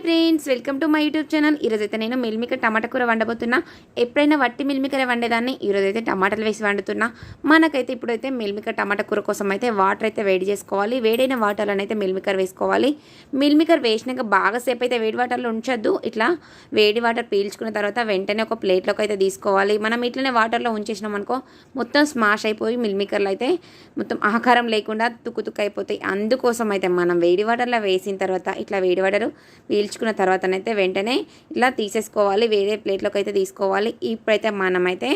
Hi friends welcome to my YouTube channel. ఈరోజైతే నేను మిల్మిక టమాటా కూర వండబోతున్నా. ఎప్పుడైనా వట్టి మిల్మికర వండేదాన్ని ఈరోజు అయితే టమాటాలు వేసి వండుతున్నా. మనకైతే ఇప్పుడైతే మిల్మిక టమాటా కూర కోసం అయితే వాటర్ అయితే వేడి చేసుకోవాలి. వేడైన వాటర్లను అయితే మిల్మికర్ వేసుకోవాలి. మిల్మికర్ వేసినాక బాగా సేపు అయితే వేడి వాటర్లో ఉంచొద్దు. ఇట్లా వేడి వాటర్ పీల్చుకున్న తర్వాత వెంటనే ఒక ప్లేట్లోకి అయితే తీసుకోవాలి. మనం ఇట్లనే వాటర్లో ఉంచేసినాం అనుకో మొత్తం స్మాష్ అయిపోయి మిల్మికర్లు అయితే మొత్తం ఆకారం లేకుండా తుక్కు తుక్కు అయిపోతాయి. అందుకోసం అయితే మనం వేడి వాటర్లో వేసిన తర్వాత ఇట్లా వేడి వాటర్ పీల్చుకున్న తర్వాతనైతే వెంటనే ఇలా తీసేసుకోవాలి. వేరే ప్లేట్లోకి అయితే తీసుకోవాలి. ఇప్పుడైతే మనమైతే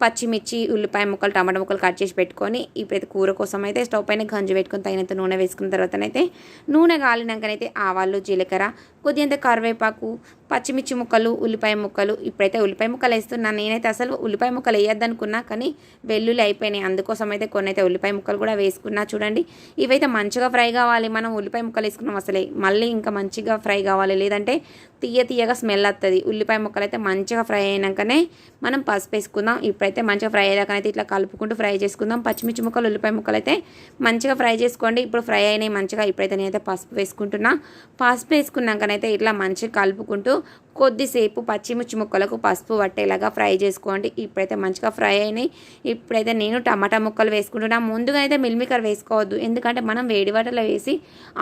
పచ్చిమిర్చి ఉల్లిపాయ ముక్కలు టమాటా ముక్కలు కట్ చేసి పెట్టుకొని ఇప్పుడైతే కూర కోసం అయితే స్టవ్ పైన గంజు పెట్టుకొని తగినంత నూనె వేసుకున్న తర్వాతనైతే నూనె కాలినాకనైతే ఆవాలు జీలకర్ర కొద్దిగంత కరివేపాకు పచ్చిమిర్చి ముక్కలు ఉల్లిపాయ ముక్కలు ఇప్పుడైతే ఉల్లిపాయ ముక్కలు వేస్తున్నాను. నేనైతే అసలు ఉల్లిపాయ ముక్కలు వేయద్దనుకున్నా కానీ వెల్లుల్లి అయిపోయినాయి. అందుకోసం అయితే కొన్ని అయితే ఉల్లిపాయ ముక్కలు కూడా వేసుకున్నా చూడండి. ఇవైతే మంచిగా ఫ్రై కావాలి. మనం ఉల్లిపాయ ముక్కలు వేసుకున్నాం అసలే. మళ్ళీ ఇంకా మంచిగా ఫ్రై కావాలి. లేదంటే తీయ తీయగా స్మెల్ వస్తుంది ఉల్లిపాయ ముక్కలు అయితే మంచిగా ఫ్రై అయినాకనే మనం పసుపు వేసుకుందాం. ఇప్పుడైతే మంచిగా ఫ్రై అయ్యాకనైతే ఇట్లా కలుపుకుంటూ ఫ్రై చేసుకుందాం. పచ్చిమిర్చి ముక్కలు ఉల్లిపాయ ముక్కలు అయితే మంచిగా ఫ్రై చేసుకోండి. ఇప్పుడు ఫ్రై అయినాయి మంచిగా. ఇప్పుడైతే నేనైతే పసుపు వేసుకుంటున్నా. పసుపు వేసుకున్నాకనైతే ఇట్లా మంచిగా కలుపుకుంటూ కొద్దిసేపు పచ్చిమిర్చి ముక్కలకు పసుపు పట్టేలాగా ఫ్రై చేసుకోండి. ఇప్పుడైతే మంచిగా ఫ్రై అయినాయి. ఇప్పుడైతే నేను టమాటా ముక్కలు వేసుకుంటున్నా. ముందుగా అయితే మిల్మికర్ వేసుకోవద్దు. ఎందుకంటే మనం వేడి వాటర్లో వేసి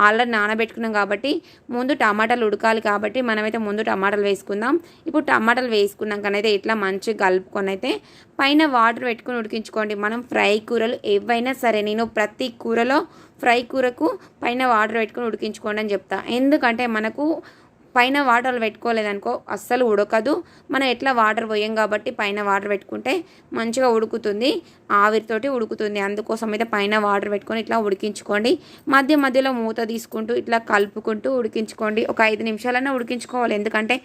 ఆల్రెడీ నానబెట్టుకున్నాం కాబట్టి ముందు టమాటాలు ఉడకాలి కాబట్టి మనమైతే ముందు టమాటాలు వేసుకుందాం. ఇప్పుడు టమాటాలు వేసుకున్నాకనైతే ఇట్లా మంచిగా కలుపుకొని అయితే పైన వాటర్ పెట్టుకుని ఉడికించుకోండి. మనం ఫ్రై కూరలు ఏవైనా సరే నేను ప్రతి కూరలో ఫ్రై కూరకు పైన వాటర్ పెట్టుకుని ఉడికించుకోండి అని చెప్తా. ఎందుకంటే మనకు పైన వాటర్ పెట్టుకోలేదనుకో అస్సలు ఉడకదు. మనం ఎట్లా వాటర్ పోయాం కాబట్టి పైన వాటర్ పెట్టుకుంటే మంచిగా ఉడుకుతుంది. ఆవిరితోటి ఉడుకుతుంది. అందుకోసం అయితే పైన వాటర్ పెట్టుకొని ఇట్లా ఉడికించుకోండి. మధ్య మధ్యలో మూత తీసుకుంటూ ఇట్లా కలుపుకుంటూ ఉడికించుకోండి. ఒక ఐదు నిమిషాలన్నా ఉడికించుకోవాలి. ఎందుకంటే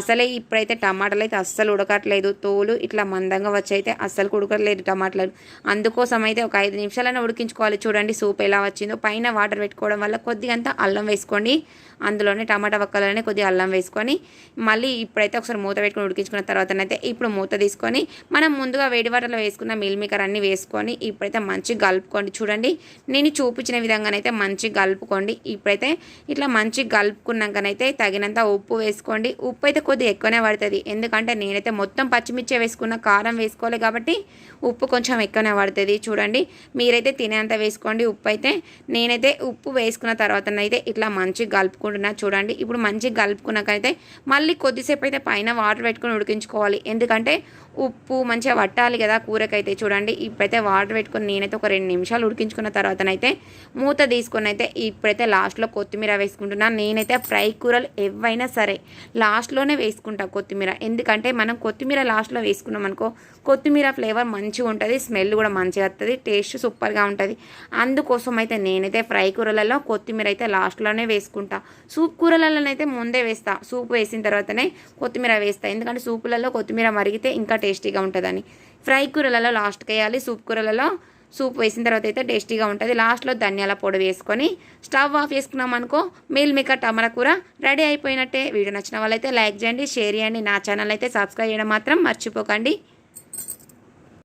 అసలే ఇప్పుడైతే టమాటాలు అయితే అస్సలు ఉడకట్లేదు. తోలు ఇట్లా మందంగా వచ్చి అయితే అస్సలు ఉడకట్లేదు టమాటాలు. అందుకోసం అయితే ఒక ఐదు నిమిషాలన్నా ఉడికించుకోవాలి. చూడండి సూప్ ఎలా వచ్చిందో. పైన వాటర్ పెట్టుకోవడం వల్ల కొద్దిగా అల్లం వేసుకోండి. అందులోనే టమాటా వక్కలనే కొద్దిగా అల్లం వేసుకొని మళ్ళీ ఇప్పుడైతే ఒకసారి మూత పెట్టుకుని ఉడికించుకున్న తర్వాతనైతే ఇప్పుడు మూత తీసుకొని మనం ముందుగా వేడి వాటర్లో వేసుకున్న మిల్ మేకర్ అన్నీ వేసుకొని ఇప్పుడైతే మంచిగా కలుపుకోండి. చూడండి నేను చూపించిన విధంగానైతే మంచిగా కలుపుకోండి. ఇప్పుడైతే ఇట్లా మంచిగా కలుపుకున్నాకనైతే తగినంత ఉప్పు వేసుకోండి. ఉప్పు అయితే కొద్దిగా ఎక్కువనే పడుతుంది. ఎందుకంటే నేనైతే మొత్తం పచ్చిమిర్చి వేసుకున్న కారం వేసుకోవాలి కాబట్టి ఉప్పు కొంచెం ఎక్కువనే పడుతుంది. చూడండి మీరైతే తినేంత వేసుకోండి. ఉప్పు అయితే నేనైతే ఉప్పు వేసుకున్న తర్వాతనైతే ఇట్లా మంచిగా కలుపుకుంటున్నా. చూడండి ఇప్పుడు మంచిగా కలుపుకున్నాకైతే మళ్ళీ కొద్దిసేపు అయితే పైన వాటర్ పెట్టుకొని ఉడికించుకోవాలి. ఎందుకంటే ఉప్పు మంచిగా పట్టాలి కదా కూరకైతే. చూడండి ఇప్పుడైతే వాటర్ పెట్టుకొని నేనైతే ఒక రెండు నిమిషాలు ఉడికించుకున్న తర్వాతనైతే మూత తీసుకొని అయితే ఇప్పుడైతే లాస్ట్లో కొత్తిమీర వేసుకుంటున్నాను నేనైతే ఫ్రై కూరలు ఎవైనా సరే లాస్ట్లోనే వేసుకుంటా కొత్తిమీర. ఎందుకంటే మనం కొత్తిమీర లాస్ట్లో వేసుకున్నాం అనుకో కొత్తిమీర ఫ్లేవర్ మంచిగా ఉంటుంది స్మెల్ కూడా మంచిగా వస్తుంది టేస్ట్ సూపర్గా ఉంటుంది. అందుకోసం అయితే నేనైతే ఫ్రై కూరలలో కొత్తిమీర అయితే లాస్ట్లోనే వేసుకుంటా. సూప్ కూరలలోనైతే ముందే వేస్తా. సూప్ వేసిన తర్వాతనే కొత్తిమీర వేస్తా. ఎందుకంటే సూపులలో కొత్తిమీర మరిగితే ఇంకా టేస్టీగా ఉంటుందని. ఫ్రై కూరలలో లాస్ట్కి వేయాలి సూప్ కూరలలో సూప్ వేసిన తర్వాత అయితే టేస్టీగా ఉంటుంది. లాస్ట్లో ధనియాల పొడి వేసుకొని స్టవ్ ఆఫ్ చేసుకున్నాం అనుకో మీల్ మేకర్ టమాటా కూర రెడీ అయిపోయినట్టే. వీడియో నచ్చిన వాళ్ళైతే లైక్ చేయండి షేర్ చేయండి. నా ఛానల్ అయితే సబ్స్క్రైబ్ చేయడం మాత్రం మర్చిపోకండి.